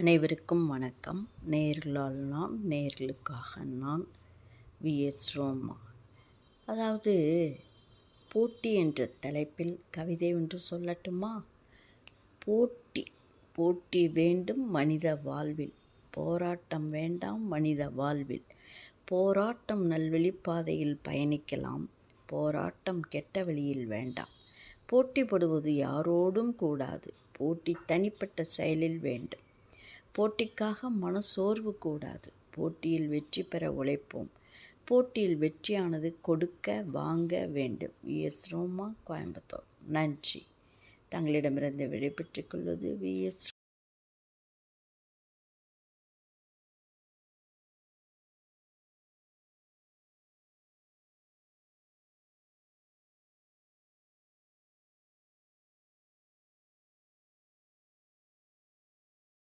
அனைவருக்கும் வணக்கம். நேர்களால் நான் நேர்களுக்காக நான் விஎஸ் ரோமா. அதாவது போட்டி என்ற தலைப்பில் கவிதை ஒன்று சொல்லட்டுமா? போட்டி போட்டி வேண்டும் மனித வாழ்வில். போராட்டம் வேண்டாம் மனித வாழ்வில். போராட்டம் நல்வழிப்பாதையில் பயணிக்கலாம். போராட்டம் கெட்ட வழியில் வேண்டாம். போட்டி போடுவது யாரோடும் கூடாது. போட்டி தனிப்பட்ட செயலில் வேண்டும். போட்டிக்காக மனசோர்வு கூடாது. போட்டியில் வெற்றி பெற உழைப்போம். போட்டியில் வெற்றியானது கொடுக்க வாங்க வேண்டும். விஎஸ் ரோமா கோயம்புத்தூர். நன்றி. தங்களிடமிருந்து விடைபெற்றுக் கொள்வது விஎஸ்